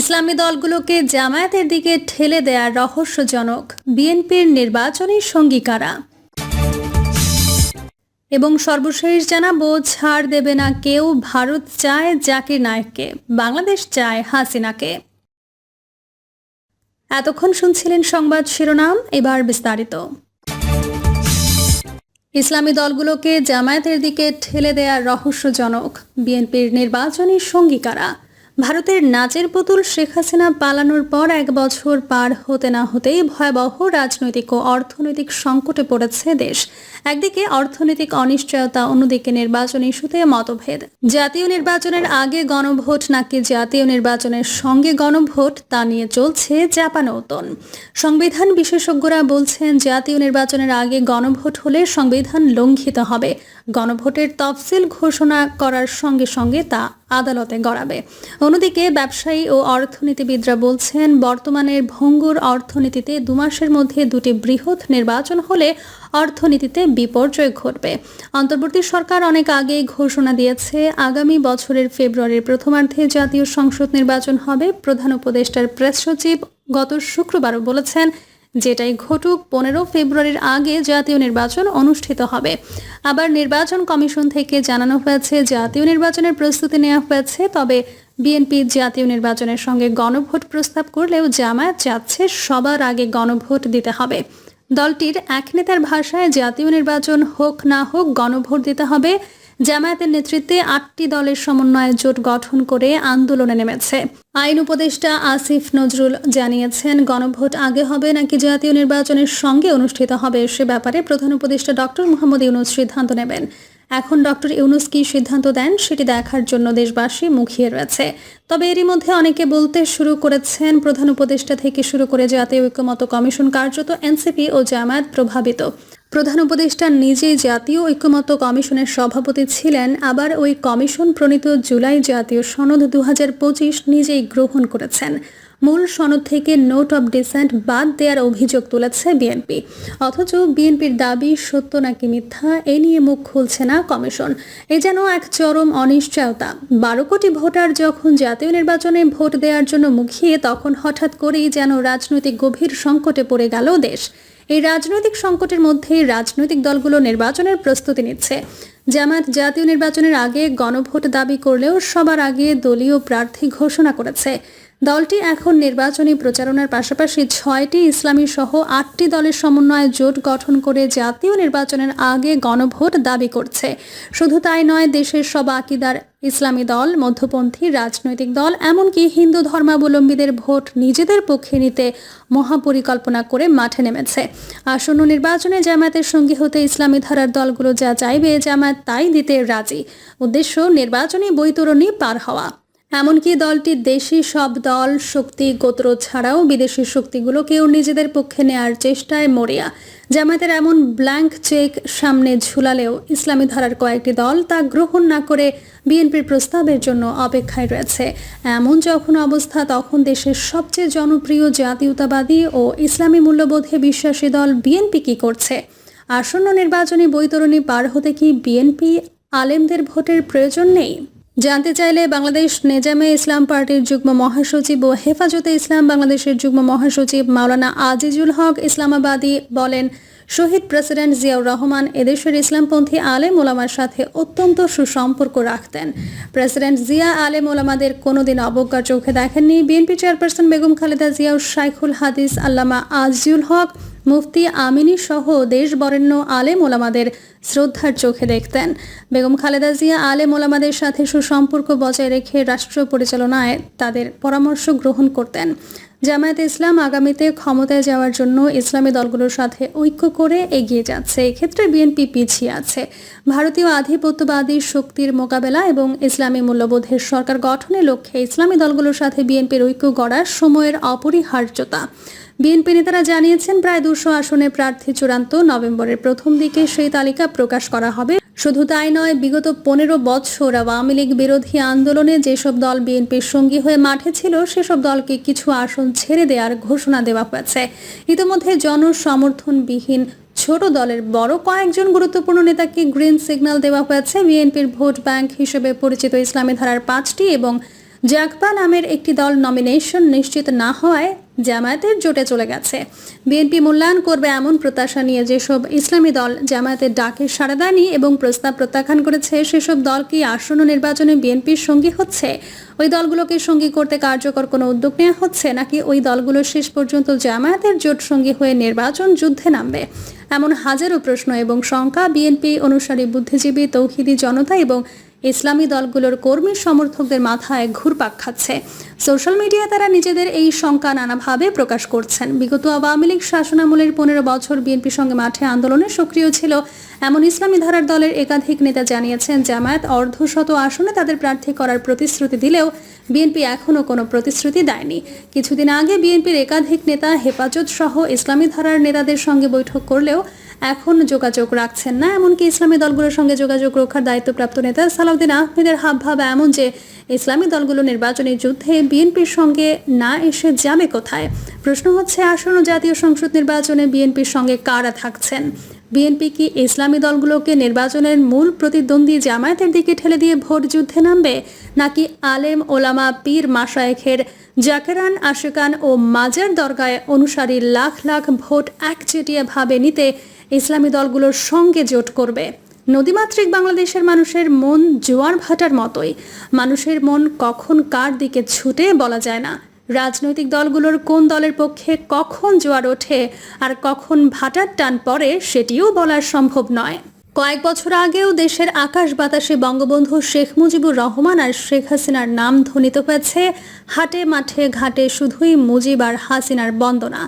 ইসলামী দলগুলোকে জামায়াতের দিকে ঠেলে দেয়া রহস্যজনক। বিএনপির নির্বাচনী সঙ্গীকারা এবং সর্বশেষ জানাব, ছাড় দেবে না কেউ, ভারত চায় জাকির নায়েককে, বাংলাদেশ চায় হাসিনাকে। এতক্ষণ শুনছিলেন সংবাদ শিরোনাম, এবার বিস্তারিত। ইসলামী দলগুলোকে জামায়াতের দিকে ঠেলে দেয়া রহস্যজনক। বিএনপির নির্বাচনী সঙ্গীকারা ভারতের নাচের পুতুল শেখ হাসিনা পালানোর পর এক বছর পার হতে না হতেই ভয়াবহ রাজনৈতিক ও অর্থনৈতিক সংকটে পড়েছে দেশ। একদিকে অর্থনৈতিক অনিশ্চয়তা, অন্যদিকে নির্বাচন ইস্যুতে মতভেদ। জাতীয় নির্বাচনের আগে গণভোট নাকি জাতীয় নির্বাচনের সঙ্গে গণভোট, তা নিয়ে চলছে চাপানৌতন সংবিধান বিশেষজ্ঞরা বলছেন, জাতীয় নির্বাচনের আগে গণভোট হলে সংবিধান লঙ্ঘিত হবে। গণভোটের তফসিল ঘোষণা করার সঙ্গে সঙ্গে তা আদালতে গড়াবে। অন্যদিকে ব্যবসায়ী ও অর্থনীতিবিদরা বলছেন, বর্তমানের ভঙ্গুর অর্থনীতিতে দুমাসের মধ্যে দুটি বৃহৎ নির্বাচন হলে অর্থনীতিতে বিপর্যয় ঘটবে। অন্তর্বর্তী সরকার অনেক আগেই ঘোষণা দিয়েছে, আগামী বছরের ফেব্রুয়ারির প্রথমার্ধে জাতীয় সংসদ নির্বাচন হবে। প্রধান উপদেষ্টার প্রেস সচিব গত শুক্রবারও বলেছেন যেটাই ঘটুক, পনেরো ফেব্রুয়ারির আগে জাতীয় নির্বাচন অনুষ্ঠিত হবে। আবার নির্বাচন কমিশন থেকে জানানো হয়েছে, জাতীয় নির্বাচনের প্রস্তুতি নেওয়া হয়েছে, তবে বিএনপি জাতীয় নির্বাচনের সঙ্গে গণভোট প্রস্তাব করলেও জামায়াত চাচ্ছে সবার আগে গণভোট দিতে হবে। দলটির এক নেতার ভাষায়, জাতীয় নির্বাচন হোক না হোক, গণভোট দিতে হবে। জামায়াতের নেতৃত্বে আটটি দলের সমন্বয়ে জোট গঠন করে আন্দোলনে নেমেছে। আইন উপদেষ্টা আসিফ নজরুল জানিয়েছেন, গণভোট আগে হবে নাকি জাতীয় নির্বাচনের সঙ্গে অনুষ্ঠিত হবে সে ব্যাপারে প্রধান উপদেষ্টা ডক্টর মোহাম্মদ ইউনুস সিদ্ধান্ত নেবেন। এখন ডক্টর ইউনুস কি সিদ্ধান্ত দেন সেটি দেখার জন্য দেশবাসী মুখিয়ে রয়েছে। তবে এরই মধ্যে অনেকে বলতে শুরু করেছেন, প্রধান উপদেষ্টা থেকে শুরু করে জাতীয় ঐক্যমত কমিশন কার্যত এনসিপি ও জামায়াত প্রভাবিত। প্রধান উপদেষ্টা নিজেই জাতীয় ঐক্যমত্য কমিশনের সভাপতি ছিলেন, আবার ওই কমিশন প্রণীত জুলাই জাতীয় সনদ দুহাজার পঁচিশ নিজেই গ্রহণ করেছেন। মূল সনদ থেকে নোট অব ডিসেন্ট বাদ দেওয়ার অভিযোগ তুলেছে বিএনপি। অথচ বিএনপির দাবি সত্য নাকি মিথ্যা, এ নিয়ে মুখ খুলছে না কমিশন। এ যেন এক চরম অনিশ্চয়তা। বারো কোটি ভোটার যখন জাতীয় নির্বাচনে ভোট দেওয়ার জন্য মুখিয়ে, তখন হঠাৎ করেই যেন রাজনৈতিক গভীর সংকটে পড়ে গেল দেশ। এই রাজনৈতিক সংকটের মধ্যেই রাজনৈতিক দলগুলো নির্বাচনের প্রস্তুতি নিচ্ছে। জামাত জাতীয় নির্বাচনের আগে গণভোট দাবি করলেও সবার আগে দলীয় প্রার্থী ঘোষণা করেছে। দলটি এখন নির্বাচনী প্রচারণার পাশাপাশি ছয়টি ইসলামী সহ আটটি দলের সমন্বয়ে জোট গঠন করে জাতীয় নির্বাচনের আগে গণভোট দাবি করছে। শুধু তাই নয়, দেশের সব আকিদার ইসলামী দল, মধ্যপন্থী, রাজনৈতিক দল, এমনকি হিন্দু ধর্মাবলম্বীদের ভোট নিজেদের পক্ষে নিতে মহাপরিকল্পনা করে মাঠে নেমেছে। আসন্ন নির্বাচনে জামায়াতের সঙ্গী হতে ইসলামী ধারার দলগুলো যা চাইবে জামায়াত তাই দিতে রাজি। উদ্দেশ্য, নির্বাচনী বৈতরণী পার হওয়া। এমনকি দলটি দেশি সব দল শক্তি গোত্র ছাড়াও বিদেশি শক্তিগুলোকেও নিজেদের পক্ষে নেয়ার চেষ্টায় মরিয়া। জামায়াতের এমন ব্ল্যাঙ্ক চেক সামনে ঝুলালেও ইসলামী ধারার কয়েকটি দল তা গ্রহণ না করে বিএনপির প্রস্তাবের জন্য অপেক্ষায় রয়েছে। এমন যখন অবস্থা, তখন দেশের সবচেয়ে জনপ্রিয় জাতীয়তাবাদী ও ইসলামী মূল্যবোধে বিশ্বাসী দল বিএনপি কি করছে? আসন্ন নির্বাচনী বৈতরণী পার হতে কি বিএনপি আলেমদের ভোটের প্রয়োজন নেই? জানতে চাইলে বাংলাদেশ নেজামে ইসলাম পার্টির যুগ্ম মহাসচিব ও হেফাজতে ইসলাম বাংলাদেশের যুগ্ম মহাসচিব মাওলানা আজিজুল হক ইসলামাবাদী বলেন, শহীদ প্রেসিডেন্ট জিয়াউর রহমান এদেশের ইসলামপন্থী আলেম ওলামার সাথে অত্যন্ত সুসম্পর্ক রাখতেন। প্রেসিডেন্ট জিয়া আলেম ওলামাদের কোনোদিন অবজ্ঞা চোখে দেখেননি। বিএনপি চেয়ারপারসন বেগম খালেদা জিয়াও শাইখুল হাদিস আল্লামা আজিউল হক মুফতি আমিনী সহ দেশ বরেণ্য আলেম ওলামাদের শ্রদ্ধার চোখে দেখতেন। বেগম খালেদা জিয়া আলেম ওলামাদের সাথে সুসম্পর্ক বজায় রেখে রাষ্ট্র পরিচালনায় তাদের পরামর্শ গ্রহণ করতেন। জামায়াত ইসলাম আগামীতে ক্ষমতায় যাওয়ার জন্য ইসলামী দলগুলোর সাথে ঐক্য করে এগিয়ে যাচ্ছে। এক্ষেত্রে বিএনপি পিছিয়ে আছে। ভারতীয় আধিপত্যবাদী শক্তির মোকাবেলা এবং ইসলামী মূল্যবোধের সরকার গঠনের লক্ষ্যে ইসলামী দলগুলোর সাথে বিএনপির ঐক্য গড়ার সময়ের অপরিহার্যতা। বিএনপি নেতারা জানিয়েছেন, প্রায় দুশো আসনে প্রার্থী চূড়ান্ত নভেম্বরের প্রথম দিকে সেই তালিকা প্রকাশ করা হবে। শুধু তাই নয়, বিগত পনেরো বছর আওয়ামী লীগ বিরোধী আন্দোলনে যেসব দল বিএনপির সঙ্গী হয়ে মাঠে ছিল, সেসব দলকে কিছু আসন ছেড়ে দেওয়ার ঘোষণা দেওয়া হয়েছে। ইতিমধ্যে জনসমর্থনবিহীন ছোট দলের বড় কয়েকজন গুরুত্বপূর্ণ নেতাকে গ্রিন সিগন্যাল দেওয়া হয়েছে। বিএনপির ভোট ব্যাংক হিসেবে পরিচিত ইসলামী ধারার পাঁচটি এবং জাকপা নামের একটি দল নমিনেশন নিশ্চিত না হওয়ায় জামায়াতের জোটে চলে গেছে। বিএনপি মূল্যায়ন করবে এমন প্রত্যাশা নিয়ে যেসব ইসলামী দল জামায়াতের ডাকে সাড়া দেয়নি এবং প্রস্তাব প্রত্যাখ্যান করেছে, সেসব দল কি আসন্ন নির্বাচনে বিএনপির সঙ্গী হচ্ছে? ওই দলগুলোকে সঙ্গী করতে কার্যকর কোনো উদ্যোগ নেওয়া হচ্ছে নাকি ওই দলগুলো শেষ পর্যন্ত জামায়াতের জোট সঙ্গী হয়ে নির্বাচন যুদ্ধে নামবে? এমন হাজারো প্রশ্ন এবং শঙ্কা বিএনপি অনুসারী বুদ্ধিজীবী, তৌহিদি জনতা এবং ইসলামী দলগুলোর কর্মী সমর্থকদের মাথায় ঘুরপাক খাচ্ছে। সোশ্যাল মিডিয়ায় তারা নিজেদের এই শঙ্কা নানাভাবে প্রকাশ করছেন। বিগত আওয়ামী লীগ শাসনামলের পনেরো বছর বিএনপির সঙ্গে মাঠে আন্দোলনে সক্রিয় ছিল এমন ইসলামী ধারার দলের একাধিক নেতা জানিয়েছেন, জামায়াত অর্ধশত আসনে তাদের প্রার্থী করার প্রতিশ্রুতি দিলেও বিএনপি এখনও কোনো প্রতিশ্রুতি দেয়নি। কিছুদিন আগে বিএনপির একাধিক নেতা হেফাজত সহ ইসলামী ধারার নেতাদের সঙ্গে বৈঠক করলেও এখন যোগাযোগ রাখছেন না, এমনকি ইসলামী দলগুলোর সঙ্গে যোগাযোগ রক্ষার দায়িত্বপ্রাপ্ত নেতা সালাউদ্দিন আহমেদের হাবভাব এমন যে ইসলামী দলগুলো নির্বাচনী যুদ্ধে বিএনপির সঙ্গে না এসে যাবে কোথায়? প্রশ্ন হচ্ছে, আসন্ন জাতীয় সংসদ নির্বাচনে বিএনপির সঙ্গে কারা থাকছেন? বিএনপি কি ইসলামী দলগুলোকে নির্বাচনের মূল প্রতিদ্বন্দ্বী জামায়াতের দিকে ঠেলে দিয়ে ভোট যুদ্ধে নামবে? নাকি আলেম, ওলামা, পীর মাশায়েখের জাকেরান, আশেকান ও মাজার দরগায় অনুসারী লাখ লাখ ভোট একচেটিয়া ভাবে নিতে ইসলামী দলগুলোর সঙ্গে জোট করবে? নদীমাতৃক বাংলাদেশের মানুষের মন জোয়ার ভাটার মতোই। মানুষের মন কখন কার দিকে ছুটে বলা যায় না। রাজনৈতিক দলগুলোর কোন দলের পক্ষে কখন জোয়ার ওঠে আর কখন ভাটার টান পড়ে সেটিও বলা সম্ভব নয়। কয়েক বছর আগেও দেশের আকাশ বাতাসে বঙ্গবন্ধু শেখ মুজিবুর রহমান আর শেখ হাসিনার নাম ধ্বনিত হয়েছে, হাটে মাঠে ঘাটে শুধুই মুজিব আর হাসিনার বন্দনা।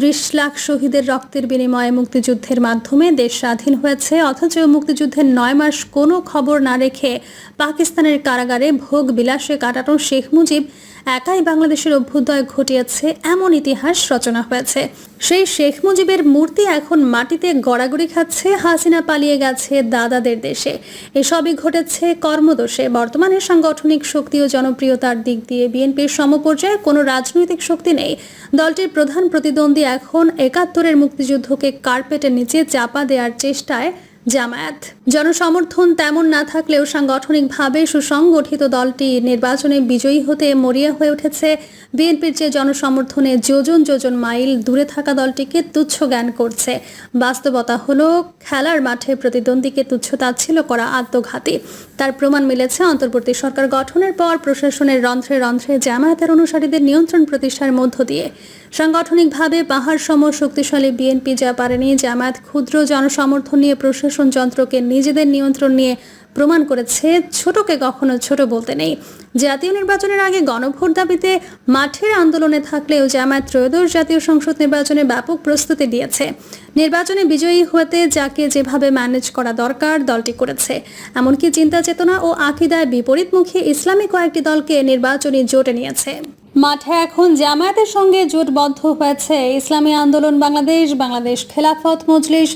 ত্রিশ লাখ শহীদের রক্তের বিনিময়ে মুক্তিযুদ্ধের মাধ্যমে দেশ স্বাধীন হয়েছে, অথচ মুক্তিযুদ্ধের নয় মাস কোনো খবর না রেখে পাকিস্তানের কারাগারে ভোগ বিলাসে কাটানো শেখ মুজিব একাই বাংলাদেশের অভ্যুদয় ঘটিয়েছে এমন ইতিহাস রচনা হয়েছে। সেই শেখ মুজিবের মূর্তি এখন মাটিতে গড়াগড়ি খাচ্ছে, হাসিনা পালিয়ে গেছে দাদাদের দেশে। এসবই ঘটেছে কর্মদোষে। বর্তমানে সাংগঠনিক শক্তি ও জনপ্রিয়তার দিক দিয়ে বিএনপির সমপর্যায়ে কোনো রাজনৈতিক শক্তি নেই। দলটির প্রধান প্রতিদ্বন্দ্বী এখন একাত্তরের মুক্তিযুদ্ধকে কার্পেটের নিচে চাপা দেওয়ার চেষ্টায় জামায়াত। জনসমর্থন তেমন না থাকলেও সাংগঠনিকভাবে সুসংগঠিত দলটি নির্বাচনে বিজয়ী হতে মরিয়া হয়ে উঠেছে। বিএনপির যে জনসমর্থনে যোজন যোজন মাইল দূরে থাকা দলটিকে তুচ্ছ জ্ঞান করছে। বাস্তবতা হলো, খেলার মাঠে প্রতিদ্বন্দ্বীকে তুচ্ছ তাচ্ছিল্য করা আত্মঘাতী। তার প্রমাণ মিলেছে অন্তর্বর্তী সরকার গঠনের পর প্রশাসনের রন্ধ্রে রন্ধ্রে জামায়াতের অনুসারীদের নিয়ন্ত্রণ প্রতিষ্ঠার মধ্য দিয়ে। সাংগঠনিকভাবে পাহাড় সম শক্তিশালী বিএনপি যা পারেনি, জামায়াত ক্ষুদ্র জনসমর্থন নিয়ে প্রশাসন যন্ত্রকে নিজেদের নিয়ন্ত্রণ নিয়ে প্রমাণ করেছে, ছোটকে কখনো ছোট বলতে নেই। জাতীয় নির্বাচনের আগে গণভোট দাবিতে মাঠের আন্দোলনে থাকলেও জামায়াত ত্রয়োদশ জাতীয় সংসদ নির্বাচনে ব্যাপক প্রস্তুতি দিয়েছে নির্বাচনে বিজয়ী হতে যাকে যেভাবে ম্যানেজ করা দরকার, দলটি করেছে। এমনকি চিন্তা চেতনা ও আকিদায় বিপরীতমুখী ইসলামী কয়েকটি দলকে নির্বাচনী জোটে নিয়েছে। মাঠে এখন জামায়াতের সঙ্গে জোটবদ্ধ হয়েছে ইসলামী আন্দোলন বাংলাদেশ বাংলাদেশ খেলাফত মজলিস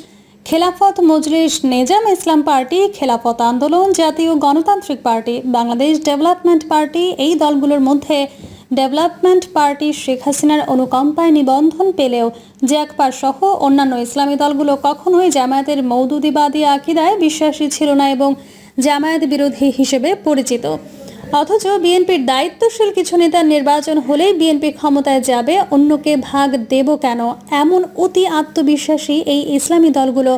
খেলাফত মজলিস, নেজাম ইসলাম পার্টি, খেলাফত আন্দোলন, জাতীয় গণতান্ত্রিক পার্টি, বাংলাদেশ ডেভেলপমেন্ট পার্টি, এই দলগুলোর মধ্যে ডেভেলপমেন্ট পার্টি শেখ হাসিনার অনুকম্পায় নিবন্ধন পেলেও জ্যাকপার সহ অন্যান্য ইসলামী দলগুলো কখনোই জামায়াতের মৌদুদিবাদী আকিদায় বিশ্বাসী ছিল না এবং জামায়াত বিরোধী হিসেবে পরিচিত। অথচ বিএনপির দায়িত্বশীল কিছু নেতার নির্বাচন হলেই বিএনপি ক্ষমতায় যাবে, অন্যকে ভাগ দেব কেন? এমন অতি আত্মবিশ্বাসী এই ইসলামী দলগুলো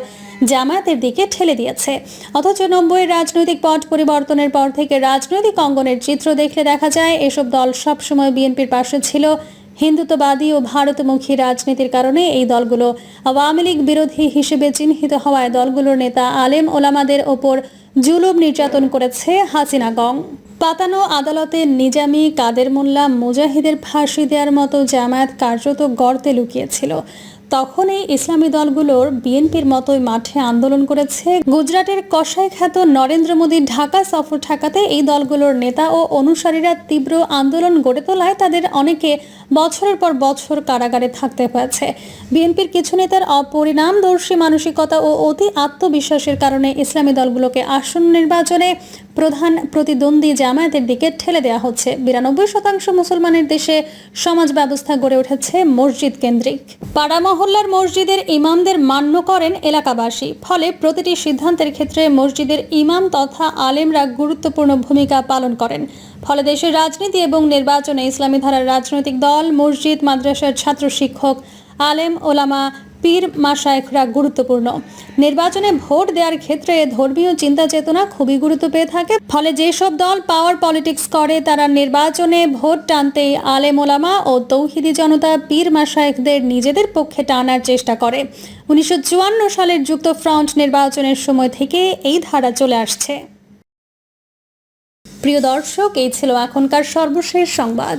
জামায়াতের দিকে ঠেলে দিয়েছে। অথচ নব্বই রাজনৈতিক পট পরিবর্তনের পর থেকে রাজনৈতিক অঙ্গনের চিত্র দেখলে দেখা যায়, এসব দল সবসময় বিএনপির পাশে ছিল। হিন্দুত্ববাদী ও ভারতমুখী রাজনীতির কারণে এই দলগুলো আওয়ামী লীগ বিরোধী হিসেবে চিহ্নিত হওয়ায় দলগুলোর নেতা, আলেম ওলামাদের ওপর জুলুম নির্যাতন করেছে হাসিনা গং। পাতানো আদালতে নিজামি কাদের মোল্লা মুজাহিদের ফাঁসি দেওয়ার মতো জামায়াত কার্যত গর্তে লুকিয়েছিল। তখন এই ইসলামী দলগুলোর বিএনপির মতোই মাঠে আন্দোলন করেছে। গুজরাটের কষাই খ্যাত নরেন্দ্র মোদী ঢাকা সফর ঠেকাতে এই দলগুলোর নেতা ও অনুসারীরা তীব্র আন্দোলন গড়ে তোলায় তাদের অনেকে বছরের পর বছর কারাগারে থাকতে হয়েছে। বিএনপির কিছু নেতার অপরিণামদর্শী মানসিকতা ও অতি আত্মবিশ্বাসের কারণে ইসলামী দলগুলোকে আসন্ন নির্বাচনে প্রধান প্রতিদ্বন্দ্বী জামায়াতের দিকে ঠেলে দেওয়া হচ্ছে। বিরানব্বই শতাংশ মুসলমানের দেশে সমাজ ব্যবস্থা গড়ে উঠেছে মসজিদ কেন্দ্রিক। পাড়া মহল্লার মসজিদের ইমামদের মান্য করেন এলাকাবাসী। ফলে প্রতিটি সিদ্ধান্তের ক্ষেত্রে মসজিদের ইমাম তথা আলেমরা গুরুত্বপূর্ণ ভূমিকা পালন করেন। ফলে দেশের রাজনীতি এবং নির্বাচনে ইসলামী ধারার রাজনৈতিক দল মসজিদ মাদ্রাসার ছাত্র শিক্ষক, আলেম, ওলামা, পীর মাসায়েখরা গুরুত্বপূর্ণ। নির্বাচনে ভোট দেওয়ার ক্ষেত্রে ধর্মীয় চিন্তা চেতনা খুবই গুরুত্ব পেয়ে থাকে। ফলে যেসব দল পাওয়ার পলিটিক্স করে, তারা নির্বাচনে ভোট টানতেই আলেম, ওলামা ও তৌহিদি জনতা পীর মাসায়েখদের নিজেদের পক্ষে টানার চেষ্টা করে। উনিশশো চুয়ান্ন সালের যুক্ত ফ্রন্ট নির্বাচনের সময় থেকে এই ধারা চলে আসছে। প্রিয় দর্শক, এই ছিল এখনকার সর্বশেষ সংবাদ।